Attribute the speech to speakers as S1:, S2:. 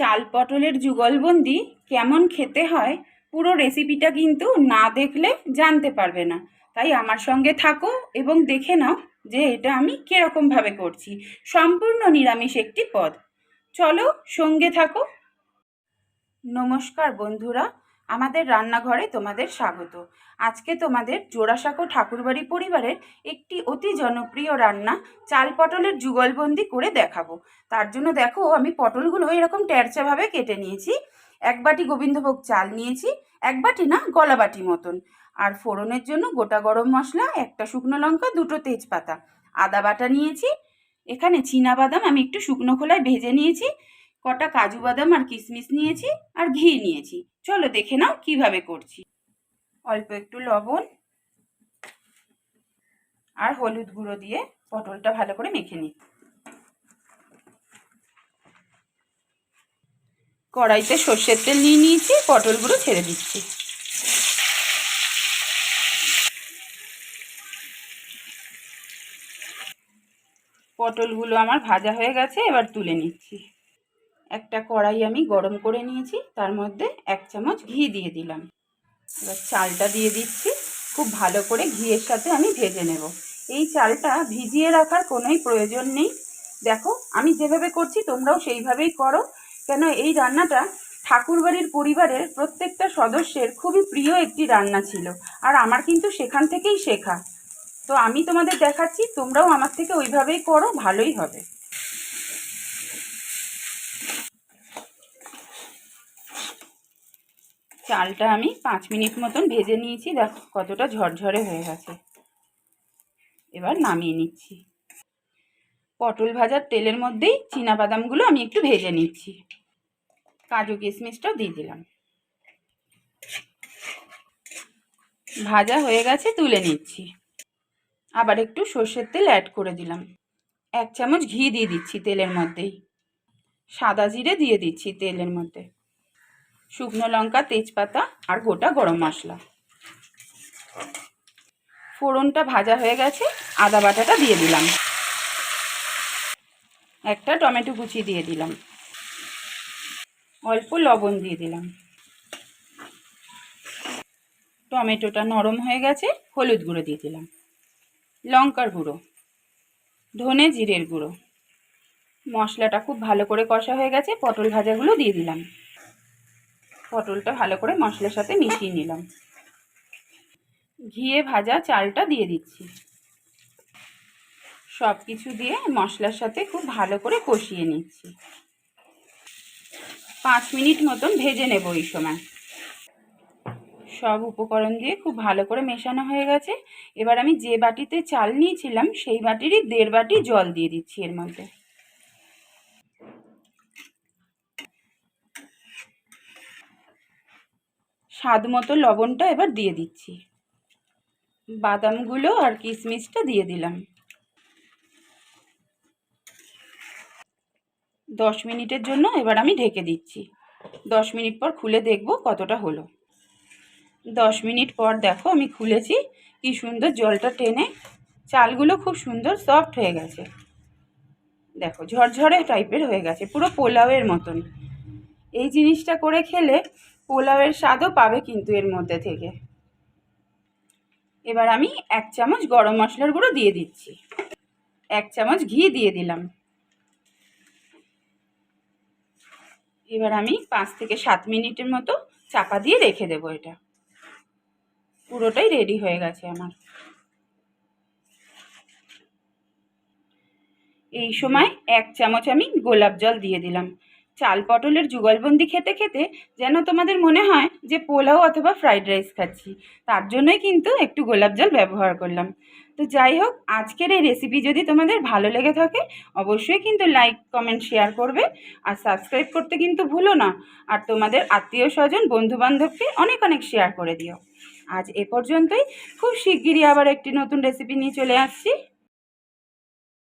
S1: চাল পটলের যুগলবন্দি কেমন খেতে হয়, পুরো রেসিপিটা কিন্তু না দেখলে জানতে পারবে না। তাই আমার সঙ্গে থাকো এবং দেখে নাও যে এটা আমি কীরকমভাবে করছি। সম্পূর্ণ নিরামিষ একটি পদ। চলো সঙ্গে থাকো। নমস্কার বন্ধুরা আমাদের রান্নাঘরে তোমাদের স্বাগত। আজকে তোমাদের জোড়াসাঁকো ঠাকুরবাড়ি পরিবারের একটি অতি জনপ্রিয় রান্না চাল পটলের যুগলবন্দি করে দেখাবো। তার জন্য দেখো, আমি পটলগুলো এরকম ট্যারচাভাবে কেটে নিয়েছি। এক বাটি গোবিন্দভোগ চাল নিয়েছি, এক বাটি না গলা বাটি মতন। আর ফোড়নের জন্য গোটা গরম মশলা, একটা শুকনো লঙ্কা, দুটো তেজপাতা। আদা বাটা নিয়েছি, এখানে চীনা বাদাম আমি একটু শুকনো খোলায় ভেজে নিয়েছি। কটা কাজু বাদাম আর কিশমিশ নিয়েছি আর ঘি নিয়েছি। চলো দেখে নাও কীভাবে করছি। অল্প একটু লবণ আর হলুদ গুঁড়ো দিয়ে পটলটা ভালো করে মেখে নিই। কড়াইতে সর্ষের তেল নিয়ে নিয়েছি পটলগুলো ছেড়ে দিচ্ছি। পটলগুলো আমার ভাজা হয়ে গেছে, এবার তুলে নিচ্ছি। একটা কড়াই আমি গরম করে নিয়েছি, তার মধ্যে এক চামচ ঘি দিয়ে দিলাম। এবার চালটা দিয়ে দিচ্ছি, খুব ভালো করে ঘিয়ের সাথে আমি ভেজে নেব। এই চালটা ভিজিয়ে রাখার কোনোই প্রয়োজন নেই। দেখো, আমি যেভাবে করছি তোমরাও সেইভাবেই করো। কেন, এই রান্নাটা ঠাকুরবাড়ির পরিবারের প্রত্যেকটা সদস্যের খুবই প্রিয় একটি রান্না ছিল, আর আমার কিন্তু সেখান থেকেই শেখা। তো আমি তোমাদের দেখাচ্ছি, তোমরাও আমার থেকে ওইভাবেই করো, ভালোই হবে। চালটা আমি পাঁচ মিনিট মতন ভেজে নিয়েছি। দেখো, কতটা ঝরঝরে হয়ে গেছে। এবার নামিয়ে নিচ্ছি। পটল ভাজার তেলের মধ্যেই বাদামগুলো আমি একটু ভেজে নিচ্ছি। কাজু কিশমিশটাও দিয়ে দিলাম। ভাজা হয়ে গেছে, তুলে নিচ্ছি। আবার একটু সর্ষের তেল অ্যাড করে দিলাম। এক চামচ ঘি দিয়ে দিচ্ছি তেলের মধ্যেই। সাদা জিরে দিয়ে দিচ্ছি তেলের মধ্যে। শুকনো লঙ্কা, তেজপাতা আর গোটা গরম মশলা। ফোড়নটা ভাজা হয়ে গেছে, আদা বাটাটা দিয়ে দিলাম। একটা টমেটো কুচি দিয়ে দিলাম। অল্প লবণ দিয়ে দিলাম। টমেটোটা নরম হয়ে গেছে, হলুদ গুঁড়ো দিয়ে দিলাম। লঙ্কার গুঁড়ো, ধনে জিরের গুঁড়ো। মশলাটা খুব ভালো করে কষা হয়ে গেছে, পটল ভাজাগুলো দিয়ে দিলাম। পটলটা ভালো করে মশলার সাথে মিশিয়ে নিলাম। ঘিয়ে ভাজা চালটা দিয়ে দিচ্ছি। সব কিছু দিয়ে মশলার সাথে খুব ভালো করে কষিয়ে নিচ্ছি। পাঁচ মিনিট মতন ভেজে নেব এই সময়। সব উপকরণ দিয়ে খুব ভালো করে মেশানো হয়ে গেছে। এবার আমি যে বাটিতে চাল নিয়েছিলাম, সেই বাটিরই দেড় বাটি জল দিয়ে দিচ্ছি এর মধ্যে। স্বাদ মতো লবণটা এবার দিয়ে দিচ্ছি। বাদামগুলো আর কিশমিশটা দিয়ে দিলাম। দশ মিনিটের জন্য এবার আমি ঢেকে দিচ্ছি। দশ মিনিট পর খুলে দেখব কতটা হলো। দশ মিনিট পর দেখো আমি খুলেছি, কি সুন্দর জলটা টেনে। চালগুলো খুব সুন্দর সফট হয়ে গেছে। দেখো ঝরঝরে টাইপের হয়ে গেছে, পুরো পোলাওয়ের মতন। এই জিনিসটা করে খেলে পোলাওয়ের স্বাদও পাবে কিন্তু এর মধ্যে থেকে। এবার আমি এক চামচ গরম মশলার গুঁড়ো দিয়ে দিচ্ছি। এক চামচ ঘি দিয়ে দিলাম। এবার আমি পাঁচ থেকে সাত মিনিটের মতো চাপা দিয়ে রেখে দেবো এটা। পুরোটাই রেডি হয়ে গেছে আমার। এই সময় এক চামচ আমি গোলাপ জল দিয়ে দিলাম। চাল পটলের যুগলবন্দি খেতে খেতে যেন তোমাদের মনে হয় যে পোলাও অথবা ফ্রাইড রাইস খাচ্ছি। তার জন্যই কিন্তু একটু গোলাপ জল ব্যবহার করলাম। তো যাই হোক, আজকের এই রেসিপি যদি তোমাদের ভালো লেগে থাকে, অবশ্যই কিন্তু লাইক কমেন্ট শেয়ার করবে। আর সাবস্ক্রাইব করতে কিন্তু ভুলো না। আর তোমাদের আত্মীয় স্বজন, বন্ধুবান্ধবকে অনেক অনেক শেয়ার করে দিও। আজ এ পর্যন্তই। খুব শিগগিরই আবার একটি নতুন রেসিপি নিয়ে চলে আসছি।